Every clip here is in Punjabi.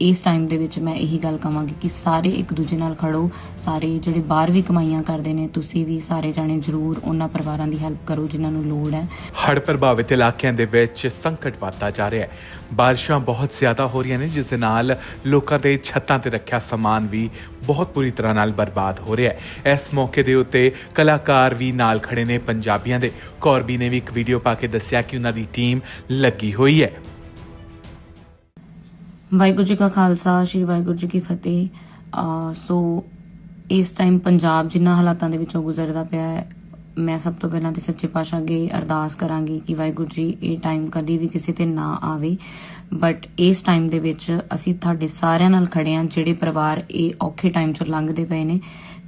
ਇਸ ਟਾਈਮ ਦੇ ਵਿੱਚ ਮੈਂ ਇਹੀ ਗੱਲ ਕਵਾਂਗੀ ਕਿ ਸਾਰੇ ਇੱਕ ਦੂਜੇ ਨਾਲ ਖੜੋ, ਸਾਰੇ ਜਿਹੜੇ ਬਾਹਰ ਵੀ ਕਮਾਈਆਂ ਕਰਦੇ ਨੇ, ਤੁਸੀਂ ਵੀ ਸਾਰੇ ਜਾਣੇ ਜ਼ਰੂਰ ਉਹਨਾਂ ਪਰਿਵਾਰਾਂ ਦੀ ਹੈਲਪ ਕਰੋ ਜਿਨ੍ਹਾਂ ਨੂੰ ਲੋੜ ਹੈ। ਹੜ੍ਹ ਪ੍ਰਭਾਵਿਤ ਇਲਾਕਿਆਂ ਦੇ ਵਿੱਚ ਸੰਕਟ ਵਧਦਾ ਜਾ ਰਿਹਾ ਹੈ। ਬਾਰਿਸ਼ਾਂ ਬਹੁਤ ਜ਼ਿਆਦਾ ਹੋ ਰਹੀਆਂ ਨੇ, ਜਿਸ ਦੇ ਨਾਲ ਲੋਕਾਂ ਦੇ ਛੱਤਾਂ ਤੇ ਰੱਖਿਆ ਸਮਾਨ ਵੀ ਬਹੁਤ ਬੁਰੀ ਤਰ੍ਹਾਂ ਨਾਲ ਬਰਬਾਦ ਹੋ ਰਿਹਾ ਹੈ। ਇਸ ਮੌਕੇ ਦੇ ਉੱਤੇ ਕਲਾਕਾਰ ਵੀ ਨਾਲ ਖੜੇ ਨੇ ਪੰਜਾਬੀਆਂ ਦੇ। ਕੌਰਬੀ ਨੇ ਵੀ ਇੱਕ ਵੀਡੀਓ ਪਾ ਕੇ ਦੱਸਿਆ ਕਿ ਉਹਨਾਂ ਦੀ ਟੀਮ ਲੱਗੀ ਹੋਈ ਹੈ। ਵਾਹਿਗੁਰੂ ਜੀ ਕਾ ਖਾਲਸਾ, ਸ੍ਰੀ ਵਾਹਿਗੁਰੂ ਜੀ ਕੀ ਫਤਿਹ। ਸੋ ਇਸ ਟਾਈਮ ਪੰਜਾਬ ਜਿਨ੍ਹਾਂ ਹਾਲਾਤਾਂ ਦੇ ਵਿੱਚੋਂ ਗੁਜ਼ਰਦਾ ਪਿਆ ਹੈ, ਮੈਂ ਸਭ ਤੋਂ ਪਹਿਲਾਂ ਤੇ ਸੱਚੇ ਪਾਤਸ਼ਾਹ ਅੱਗੇ ਅਰਦਾਸ ਕਰਾਂਗੀ ਕਿ ਵਾਹਿਗੁਰੂ ਜੀ ਇਹ ਟਾਈਮ ਕਦੀ ਵੀ ਕਿਸੇ ਤੇ ਨਾ ਆਵੇ। ਬਟ ਇਸ ਟਾਈਮ ਦੇ ਵਿੱਚ ਅਸੀਂ ਤੁਹਾਡੇ ਸਾਰਿਆਂ ਨਾਲ ਖੜੇ ਹਾਂ, ਜਿਹੜੇ ਪਰਿਵਾਰ ਇਹ ਔਖੇ ਟਾਈਮ ਚੋਂ ਲੰਘਦੇ ਪਏ ਨੇ।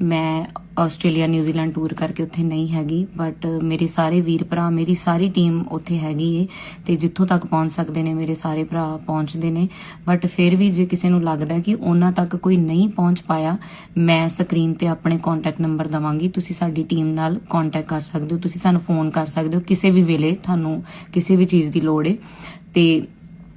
ਮੈਂ ਆਸਟ੍ਰੇਲੀਆ ਨਿਊਜ਼ੀਲੈਂਡ ਟੂਰ ਕਰਕੇ ਉੱਥੇ ਨਹੀਂ ਹੈਗੀ ਬਟ ਮੇਰੇ ਸਾਰੇ ਵੀਰ ਭਰਾ, ਮੇਰੀ ਸਾਰੀ ਟੀਮ ਉੱਥੇ ਹੈਗੀ ਏ, ਤੇ ਜਿੱਥੋਂ ਤੱਕ ਪਹੁੰਚ ਸਕਦੇ ਨੇ, ਮੇਰੇ ਸਾਰੇ ਭਰਾ ਪਹੁੰਚਦੇ ਨੇ ਬਟ ਫਿਰ ਵੀ ਜੇ ਕਿਸੇ ਨੂੰ ਲੱਗਦਾ ਕਿ ਉਹਨਾਂ ਤੱਕ ਕੋਈ ਨਹੀਂ ਪਹੁੰਚ ਪਾਇਆ, ਮੈਂ ਸਕਰੀਨ ਤੇ ਆਪਣੇ ਕੰਟੈਕਟ ਨੰਬਰ ਦਵਾਂਗੀ, ਤੁਸੀਂ ਸਾਡੀ ਟੀਮ ਨਾਲ ਕੰਟੈਕਟ ਕਰ ਸਕਦੇ ਹੋ, ਤੁਸੀਂ ਸਾਨੂੰ ਫੋਨ ਕਰ ਸਕਦੇ ਹੋ, ਕਿਸੇ ਵੀ ਵੇਲੇ ਤੁਹਾਨੂੰ ਕਿਸੇ ਵੀ ਚੀਜ਼ ਦੀ ਲੋੜ ਏ, ਤੇ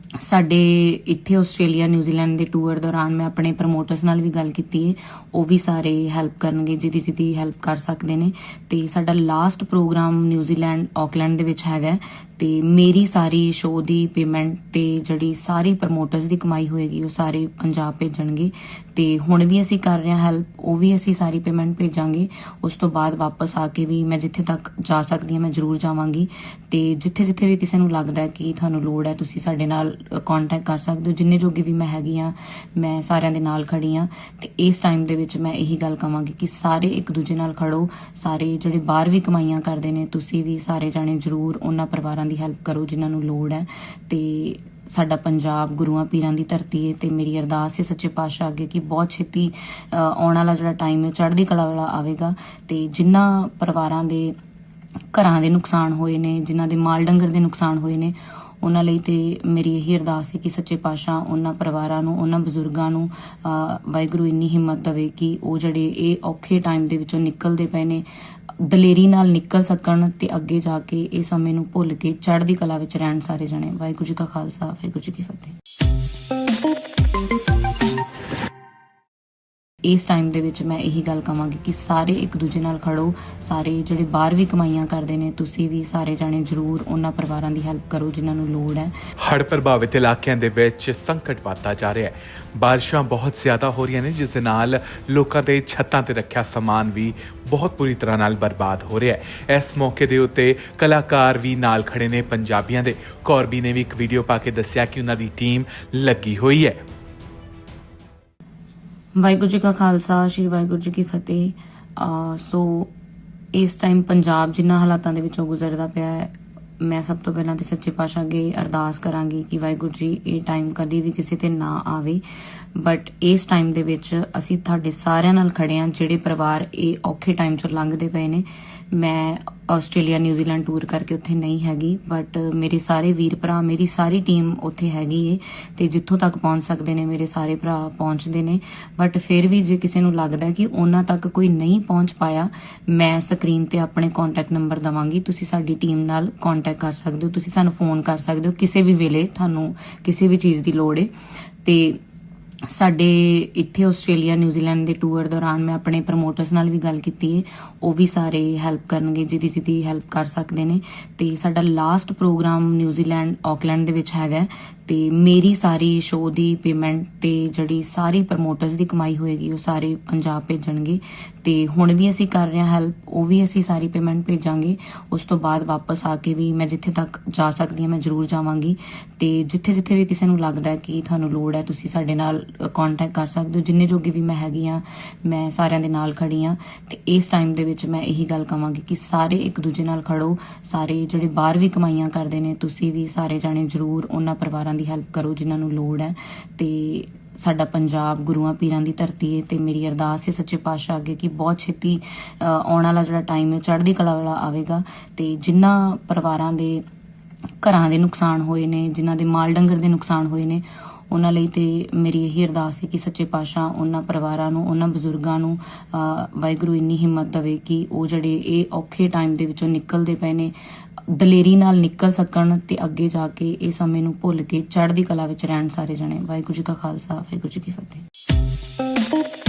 ਸਾਡੇ ਇੱਥੇ ਆਸਟ੍ਰੇਲੀਆ ਨਿਊਜ਼ੀਲੈਂਡ ਦੇ ਟੂਰ ਦੌਰਾਨ ਮੈਂ ਆਪਣੇ ਪ੍ਰਮੋਟਰਸ ਨਾਲ ਵੀ ਗੱਲ ਕੀਤੀ ਹੈ ਉਹ ਵੀ ਸਾਰੇ ਹੈਲਪ ਕਰਨਗੇ, ਜਿਹਦੀ ਜਿਹਦੀ ਹੈਲਪ ਕਰ ਸਕਦੇ ਨੇ। ਤੇ ਸਾਡਾ ਲਾਸਟ ਪ੍ਰੋਗਰਾਮ ਨਿਊਜ਼ੀਲੈਂਡ ਆਕਲੈਂਡ ਦੇ ਵਿੱਚ ਹੈਗਾ ਤੇ ਮੇਰੀ ਸਾਰੀ ਸ਼ੋਅ ਦੀ ਪੇਮੈਂਟ ਤੇ ਜਿਹੜੀ ਸਾਰੀ ਪ੍ਰਮੋਟਰਸ ਦੀ ਕਮਾਈ ਹੋਏਗੀ, ਉਹ ਸਾਰੇ ਪੰਜਾਬ ਭੇਜਣਗੇ। ਤੇ ਹੁਣ ਵੀ ਅਸੀਂ ਕਰ ਰਹੇ ਹਾਂ ਹੈਲਪ ਉਹ ਵੀ ਅਸੀਂ ਸਾਰੀ ਪੇਮੈਂਟ ਭੇਜਾਂਗੇ। ਉਸ ਤੋਂ ਬਾਅਦ ਵਾਪਸ ਆ ਕੇ ਵੀ ਮੈਂ ਜਿੱਥੇ ਤੱਕ ਜਾ ਸਕਦੀ ਹਾਂ, ਮੈਂ ਜ਼ਰੂਰ ਜਾਵਾਂਗੀ। ਤੇ ਜਿੱਥੇ ਜਿੱਥੇ ਵੀ ਕਿਸੇ ਨੂੰ ਲੱਗਦਾ ਹੈ ਕਿ ਤੁਹਾਨੂੰ ਲੋੜ ਹੈ, ਤੁਸੀਂ ਸਾਡੇ ਨਾਲ ਕੰਟੈਕਟ ਕਰ ਸਕਦੇ ਹੋ। ਜਿੰਨੇ ਜੋਗੀ ਵੀ ਮੈਂ ਹੈਗੀ ਆ ਮੈਂ ਸਾਰਿਆਂ ਦੇ ਨਾਲ ਖੜੀ ਆ ਤੇ ਇਸ ਟਾਈਮ ਦੇ ਵਿੱਚ ਮੈਂ ਇਹੀ ਗੱਲ ਕਵਾਂਗੀ ਕਿ ਸਾਰੇ ਇੱਕ ਦੂਜੇ ਨਾਲ ਖੜੋ। ਸਾਰੇ ਜਿਹੜੇ ਬਾਹਰ ਵੀ ਕਮਾਈਆਂ ਕਰਦੇ ਨੇ, ਤੁਸੀਂ ਵੀ ਸਾਰੇ ਜਾਣੇ ਜ਼ਰੂਰ ਉਹਨਾਂ ਪਰਿਵਾਰਾਂ ਦੀ ਹੈਲਪ ਕਰੋ ਜਿਨ੍ਹਾਂ ਨੂੰ ਲੋੜ ਹੈ ਤੇ ਸਾਡਾ ਪੰਜਾਬ ਗੁਰੂਆਂ ਪੀਰਾਂ ਦੀ ਧਰਤੀ ਹੈ ਤੇ ਮੇਰੀ ਅਰਦਾਸ ਹੈ ਸੱਚੇ ਪਾਤਸ਼ਾਹ ਅੱਗੇ ਕਿ ਬਹੁਤ ਛੇਤੀ ਆਉਣ ਵਾਲਾ ਜਿਹੜਾ ਟਾਈਮ ਹੈ ਚੜ੍ਹਦੀ ਕਲਾ ਵਾਲਾ ਆਵੇਗਾ ਤੇ ਜਿਨ੍ਹਾਂ ਪਰਿਵਾਰਾਂ ਦੇ ਘਰਾਂ ਦੇ ਨੁਕਸਾਨ ਹੋਏ ਨੇ, ਜਿਨ੍ਹਾਂ ਦੇ ਮਾਲ ਡੰਗਰ ਦੇ ਨੁਕਸਾਨ ਹੋਏ ਨੇ, ਉਹਨਾਂ ਲਈ ਤੇ ਮੇਰੀ ਇਹੀ ਅਰਦਾਸ ਹੈ ਕਿ ਸੱਚੇ ਪਾਤਸ਼ਾਹ ਉਹਨਾਂ ਪਰਿਵਾਰਾਂ ਨੂੰ, ਉਹਨਾਂ ਬਜ਼ੁਰਗਾਂ ਨੂੰ ਵਾਹਿਗੁਰੂ ਇੰਨੀ ਹਿੰਮਤ ਦੇਵੇ ਕਿ ਉਹ ਜਿਹੜੇ ਇਹ ਔਖੇ ਟਾਈਮ ਦੇ ਵਿੱਚੋਂ ਨਿਕਲਦੇ ਪਏ ਨੇ ਦਲੇਰੀ ਨਾਲ ਨਿਕਲ ਸਕਣ ਤੇ ਅੱਗੇ ਜਾ ਕੇ ਇਹ ਸਮੇਂ ਨੂੰ ਭੁੱਲ ਕੇ ਚੜ੍ਹਦੀ ਕਲਾ ਵਿੱਚ ਰਹਿਣ ਸਾਰੇ ਜਣੇ। ਵਾਹਿਗੁਰੂ ਜੀ ਕਾ ਖਾਲਸਾ, ਵਾਹਿਗੁਰੂ ਜੀ ਕੀ ਫਤਿਹ। ਇਸ ਟਾਈਮ ਦੇ ਵਿੱਚ ਮੈਂ ਇਹੀ ਗੱਲ ਕਵਾਂਗੀ ਕਿ ਸਾਰੇ ਇੱਕ ਦੂਜੇ ਨਾਲ ਖੜੋ, ਸਾਰੇ ਜਿਹੜੇ ਬਾਹਰ ਵੀ ਕਮਾਈਆਂ ਕਰਦੇ ਨੇ, ਤੁਸੀਂ ਵੀ ਸਾਰੇ ਜਾਣੇ ਜ਼ਰੂਰ ਉਹਨਾਂ ਪਰਿਵਾਰਾਂ ਦੀ ਹੈਲਪ ਕਰੋ ਜਿਨ੍ਹਾਂ ਨੂੰ ਲੋੜ ਹੈ। ਹੜ੍ਹ ਪ੍ਰਭਾਵਿਤ ਇਲਾਕਿਆਂ ਦੇ ਵਿੱਚ ਸੰਕਟ ਵਧਦਾ ਜਾ ਰਿਹਾ ਹੈ। ਬਾਰਿਸ਼ਾਂ ਬਹੁਤ ਜ਼ਿਆਦਾ ਹੋ ਰਹੀਆਂ ਨੇ, ਜਿਸ ਦੇ ਨਾਲ ਲੋਕਾਂ ਦੇ ਛੱਤਾਂ ਤੇ ਰੱਖਿਆ ਸਮਾਨ ਵੀ ਬਹੁਤ ਬੁਰੀ ਤਰ੍ਹਾਂ ਨਾਲ ਬਰਬਾਦ ਹੋ ਰਿਹਾ ਹੈ। ਇਸ ਮੌਕੇ ਦੇ ਉੱਤੇ ਕਲਾਕਾਰ ਵੀ ਨਾਲ ਖੜੇ ਨੇ ਪੰਜਾਬੀਆਂ ਦੇ। ਕੌਰਬੀ ਨੇ ਵੀ ਇੱਕ ਵੀਡੀਓ ਪਾ ਕੇ ਦੱਸਿਆ ਕਿ ਉਹਨਾਂ ਦੀ ਟੀਮ ਲੱਗੀ ਹੋਈ ਹੈ। ਵਾਹਿਗੁਰੂ ਜੀ ਕਾ ਖਾਲਸਾ, ਸ੍ਰੀ ਵਾਹਿਗੁਰੂ ਜੀ ਕੀ ਫਤਿਹ। ਸੋ ਇਸ ਟਾਈਮ ਪੰਜਾਬ ਜਿਨ੍ਹਾਂ ਹਾਲਾਤਾਂ ਦੇ ਵਿੱਚੋਂ ਗੁਜ਼ਰਦਾ ਪਿਆ ਹੈ, ਮੈਂ ਸਭ ਤੋਂ ਪਹਿਲਾਂ ਤੇ ਸੱਚੇ ਪਾਤਸ਼ਾਹ ਅੱਗੇ ਅਰਦਾਸ ਕਰਾਂਗੀ ਕਿ ਵਾਹਿਗੁਰੂ ਜੀ ਇਹ ਟਾਈਮ ਕਦੀ ਵੀ ਕਿਸੇ ਤੇ ਨਾ ਆਵੇ। ਬਟ ਇਸ ਟਾਈਮ ਦੇ ਵਿੱਚ ਅਸੀਂ ਤੁਹਾਡੇ ਸਾਰਿਆਂ ਨਾਲ ਖੜੇ ਹਾਂ, ਜਿਹੜੇ ਪਰਿਵਾਰ ਇਹ ਔਖੇ ਟਾਈਮ ਚੋਂ ਲੰਘਦੇ ਪਏ ਨੇ। ਮੈਂ ਆਸਟ੍ਰੇਲੀਆ ਨਿਊਜ਼ੀਲੈਂਡ ਟੂਰ ਕਰਕੇ ਉੱਥੇ ਨਹੀਂ ਹੈਗੀ ਬਟ ਮੇਰੇ ਸਾਰੇ ਵੀਰ ਭਰਾ, ਮੇਰੀ ਸਾਰੀ ਟੀਮ ਉੱਥੇ ਹੈਗੀ ਏ, ਤੇ ਜਿੱਥੋਂ ਤੱਕ ਪਹੁੰਚ ਸਕਦੇ ਨੇ, ਮੇਰੇ ਸਾਰੇ ਭਰਾ ਪਹੁੰਚਦੇ ਨੇ ਬਟ ਫਿਰ ਵੀ ਜੇ ਕਿਸੇ ਨੂੰ ਲੱਗਦਾ ਕਿ ਉਹਨਾਂ ਤੱਕ ਕੋਈ ਨਹੀਂ ਪਹੁੰਚ ਪਾਇਆ, ਮੈਂ ਸਕਰੀਨ ਤੇ ਆਪਣੇ ਕੰਟੈਕਟ ਨੰਬਰ ਦਵਾਂਗੀ, ਤੁਸੀਂ ਸਾਡੀ ਟੀਮ ਨਾਲ ਕੰਟੈਕਟ ਕਰ ਸਕਦੇ ਹੋ, ਤੁਸੀਂ ਸਾਨੂੰ ਫੋਨ ਕਰ ਸਕਦੇ ਹੋ, ਕਿਸੇ ਵੀ ਵੇਲੇ ਤੁਹਾਨੂੰ ਕਿਸੇ ਵੀ ਚੀਜ਼ ਦੀ ਲੋੜ ਏ, ਤੇ ਸਾਡੇ ਇੱਥੇ ਆਸਟ੍ਰੇਲੀਆ ਨਿਊਜ਼ੀਲੈਂਡ ਦੇ ਟੂਰ ਦੌਰਾਨ ਮੈਂ ਆਪਣੇ ਪ੍ਰਮੋਟਰਸ ਨਾਲ ਵੀ ਗੱਲ ਕੀਤੀ ਹੈ ਉਹ ਵੀ ਸਾਰੇ ਹੈਲਪ ਕਰਨਗੇ, ਜਿਹਦੀ ਜਿਹਦੀ ਹੈਲਪ ਕਰ ਸਕਦੇ ਨੇ। ਤੇ ਸਾਡਾ ਲਾਸਟ ਪ੍ਰੋਗਰਾਮ ਨਿਊਜ਼ੀਲੈਂਡ ਆਕਲੈਂਡ ਦੇ ਵਿੱਚ ਹੈਗਾ ਤੇ ਮੇਰੀ ਸਾਰੀ ਸ਼ੋਅ ਦੀ ਪੇਮੈਂਟ ਤੇ ਜਿਹੜੀ ਸਾਰੀ ਪ੍ਰਮੋਟਰਸ ਦੀ ਕਮਾਈ ਹੋਏਗੀ, ਉਹ ਸਾਰੇ ਪੰਜਾਬ ਭੇਜਣਗੇ। ਤੇ ਹੁਣ ਵੀ ਅਸੀਂ ਕਰ ਰਹੇ ਹਾਂ ਹੈਲਪ ਉਹ ਵੀ ਅਸੀਂ ਸਾਰੀ ਪੇਮੈਂਟ ਭੇਜਾਂਗੇ। ਉਸ ਤੋਂ ਬਾਅਦ ਵਾਪਸ ਆ ਕੇ ਵੀ ਮੈਂ ਜਿੱਥੇ ਤੱਕ ਜਾ ਸਕਦੀ ਹਾਂ, ਮੈਂ ਜ਼ਰੂਰ ਜਾਵਾਂਗੀ। ਤੇ ਜਿੱਥੇ ਜਿੱਥੇ ਵੀ ਕਿਸੇ ਨੂੰ ਲੱਗਦਾ ਕਿ ਤੁਹਾਨੂੰ ਲੋੜ ਹੈ, ਤੁਸੀਂ ਸਾਡੇ ਨਾਲ ਕੰਟੈਕਟ ਕਰ ਸਕਦੇ ਹੋ। ਜਿੰਨੇ ਜੋਗੀ ਵੀ ਮੈਂ ਹੈਗੀ ਆ ਮੈਂ ਸਾਰਿਆਂ ਦੇ ਨਾਲ ਖੜੀ ਆ ਤੇ ਇਸ ਟਾਈਮ ਦੇ ਵਿੱਚ ਮੈਂ ਇਹੀ ਗੱਲ ਕਵਾਂਗੀ ਕਿ ਸਾਰੇ ਇੱਕ ਦੂਜੇ ਨਾਲ ਖੜੋ। ਸਾਰੇ ਜਿਹੜੇ ਬਾਹਰ ਵੀ ਕਮਾਈਆਂ ਕਰਦੇ ਨੇ, ਤੁਸੀਂ ਵੀ ਸਾਰੇ ਜਾਣੇ ਜ਼ਰੂਰ ਉਹਨਾਂ ਪਰਿਵਾਰਾਂ ਦੀ ਹੈਲਪ ਕਰੋ ਜਿਨ੍ਹਾਂ ਨੂੰ ਲੋੜ ਹੈ। ਤੇ ਸਾਡਾ ਪੰਜਾਬ ਗੁਰੂਆਂ ਪੀਰਾਂ ਦੀ ਧਰਤੀ ਹੈ ਤੇ ਮੇਰੀ ਅਰਦਾਸ ਹੈ ਸੱਚੇ ਪਾਤਸ਼ਾਹ ਅੱਗੇ ਕਿ ਬਹੁਤ ਛੇਤੀ ਆਉਣ ਵਾਲਾ ਜਿਹੜਾ ਟਾਈਮ ਹੈ ਚੜ੍ਹਦੀ ਕਲਾ ਵਾਲਾ ਆਵੇਗਾ। ਤੇ ਜਿਨ੍ਹਾਂ ਪਰਿਵਾਰਾਂ ਦੇ ਘਰਾਂ ਦੇ ਨੁਕਸਾਨ ਹੋਏ ਨੇ, ਜਿਨ੍ਹਾਂ ਦੇ ਮਾਲ ਡੰਗਰ ਦੇ ਨੁਕਸਾਨ ਹੋਏ ਨੇ, ਉਹਨਾਂ ਲਈ ਤੇ ਮੇਰੀ ਇਹੀ ਅਰਦਾਸ ਹੈ ਕਿ ਸੱਚੇ ਪਾਤਸ਼ਾਹ ਉਹਨਾਂ ਪਰਿਵਾਰਾਂ ਨੂੰ, ਉਹਨਾਂ ਬਜ਼ੁਰਗਾਂ ਨੂੰ ਵਾਹਿਗੁਰੂ ਇੰਨੀ ਹਿੰਮਤ ਦੇਵੇ ਕਿ ਉਹ ਜਿਹੜੇ ਇਹ ਔਖੇ ਟਾਈਮ ਦੇ ਵਿੱਚੋਂ ਨਿਕਲਦੇ ਪਏ ਨੇ ਦਲੇਰੀ ਨਾਲ ਨਿਕਲ ਸਕਣ ਤੇ ਅੱਗੇ ਜਾ ਕੇ ਇਹ ਸਮੇਂ ਨੂੰ ਭੁੱਲ ਕੇ ਚੜ੍ਹਦੀ ਕਲਾ ਵਿੱਚ ਰਹਿਣ ਸਾਰੇ ਜਣੇ। ਵਾਹਿਗੁਰੂ ਜੀ ਕਾ ਖਾਲਸਾ, ਵਾਹਿਗੁਰੂ ਜੀ ਕੀ ਫਤਿਹ।